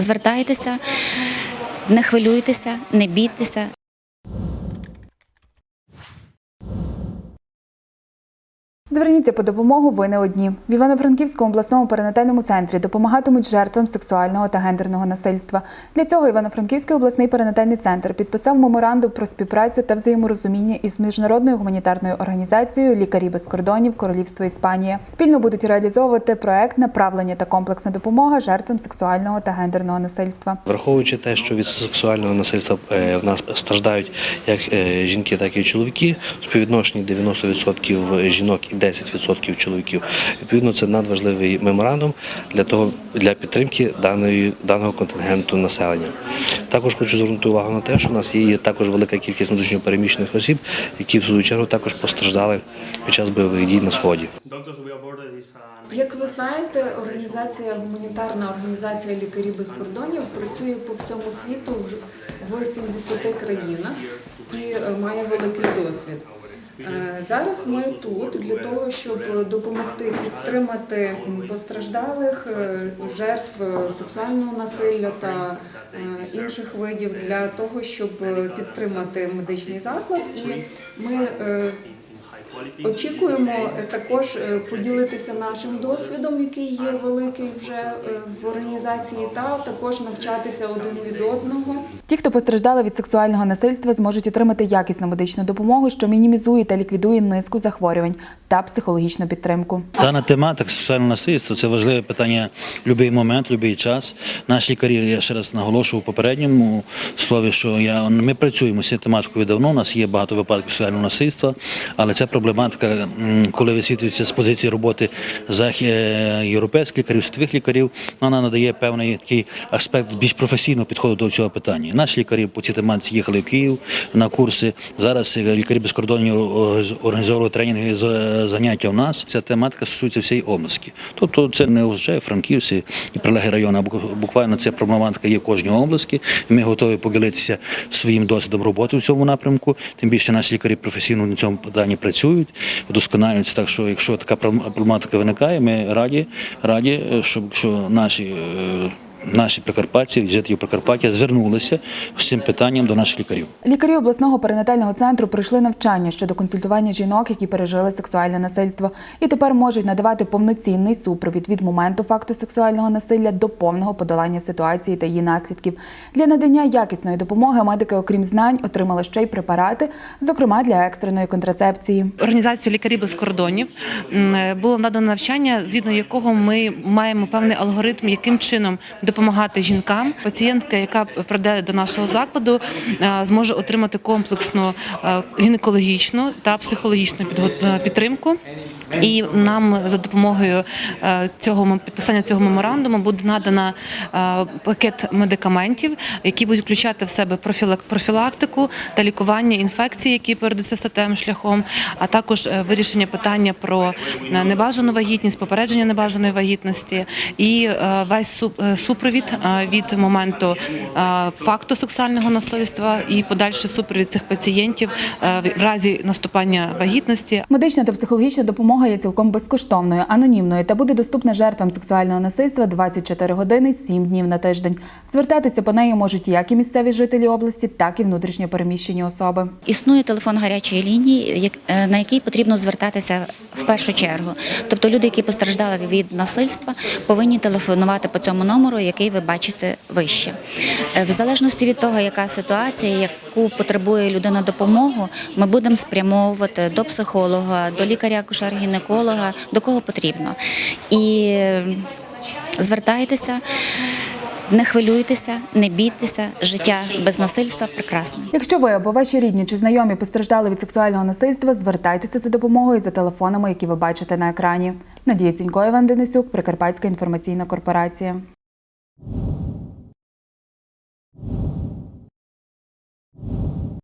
Звертайтеся, не хвилюйтеся, не бійтеся. Зверніться по допомогу ви не одні. В Івано-Франківському обласному перинатальному центрі допомагатимуть жертвам сексуального та гендерного насильства. Для цього Івано-Франківський обласний перинатальний центр підписав меморандум про співпрацю та взаєморозуміння із міжнародною гуманітарною організацією Лікарі без кордонів Королівства Іспанія. Спільно будуть реалізовувати проект направлення та комплексна допомога жертвам сексуального та гендерного насильства. Враховуючи те, що від сексуального насильства е, в нас страждають як е, жінки, так і чоловіки, в співвідношенні 90% жінок і 10% чоловіків. Відповідно, це надважливий меморандум для того для підтримки даної даного контингенту населення. Також хочу звернути увагу на те, що у нас є також велика кількість внутрішньо переміщених осіб, які в свою чергу також постраждали під час бойових дій на сході. Як ви знаєте, організація гуманітарна організація Лікарі без кордонів працює по всьому світу в 70 країнах і е, має великий досвід. Е, Зараз ми тут для того, щоб допомогти підтримати постраждалих е, жертв сексуального насилля та е, інших видів для того, щоб підтримати медичний заклад. І ми Очікуємо е, також е, поділитися нашим досвідом, який є великий вже е, в організації, та також навчатися один від одного. Ті, хто постраждали від сексуального насильства, зможуть отримати якісну медичну допомогу, що мінімізує та ліквідує низку захворювань та психологічну підтримку. Дана тематика сексуального насильства це важливе питання в будь-який момент, в будь-який час. Наші лікарі, я ще раз наголошував у попередньому слові, що я ми працюємо з цією тематикою давно. У нас є багато випадків сексуального насильства, але ця проблематика, коли висвітлюється з позиції роботи захі- е, європейських лікарів, світових лікарів, вона надає певний такий аспект більш професійного підходу до цього питання. Наші лікарі по цій тематиці їхали в Київ на курси. Зараз е, лікарі без кордонів організовували тренінги з заняття у нас. Ця тематика стосується всієї області. Тобто це не означає Франківці і прилеглі райони, а бу- буквально ця проблематика є в кожній області. Ми готові поділитися своїм досвідом роботи в цьому напрямку. Тим більше наші лікарі професійно на цьому питанні працюють, вдосконалюються. Так що, якщо така проблематика виникає, ми раді, раді, е, щоб що наші. Е, Наші прикарпатці, жителі Прикарпаття звернулися з цим питанням до наших лікарів. Лікарі обласного перинатального центру пройшли навчання щодо консультування жінок, які пережили сексуальне насильство, і тепер можуть надавати повноцінний супровід від моменту факту сексуального насилля до повного подолання ситуації та її наслідків. Для надання якісної допомоги медики, окрім знань, отримали ще й препарати, зокрема для екстреної контрацепції. організацію лікарі без кордонів було надано навчання, згідно якого ми маємо певний алгоритм, яким чином допомагати жінкам. Пацієнтка, яка прийде до нашого закладу, е, зможе отримати комплексну е, гінекологічну та психологічну е, підтримку. І нам за допомогою цього підписання цього меморандуму буде надана пакет медикаментів, які будуть включати в себе профілак- профілактику та лікування інфекцій, які передаються статевим шляхом, а також вирішення питання про небажану вагітність, попередження небажаної вагітності і весь суп- супровід від моменту факту сексуального насильства і подальший супровід цих пацієнтів в разі наступання вагітності Медична та психологічна допомога є цілком безкоштовною, анонімною та буде доступна жертвам сексуального насильства 24 години 7 днів на тиждень. Звертатися по неї можуть як і місцеві жителі області, так і внутрішньо переміщені особи. Існує телефон гарячої лінії, як- е, на який потрібно звертатися в першу чергу. Тобто люди, які постраждали від насильства, повинні телефонувати по цьому номеру, який ви бачите вище. Е, В залежності від того, яка ситуація, яку потребує людина допомогу, ми будемо спрямовувати до психолога, до лікаря-акушер-гінеколога, до кого потрібно. І е, звертайтеся. Не хвилюйтеся, не бійтеся, життя без насильства прекрасне. Якщо ви або ваші рідні чи знайомі постраждали від сексуального насильства, звертайтеся за допомогою за телефонами, які ви бачите на екрані. Надія Цінько, Іван Денисюк, Прикарпатська інформаційна корпорація.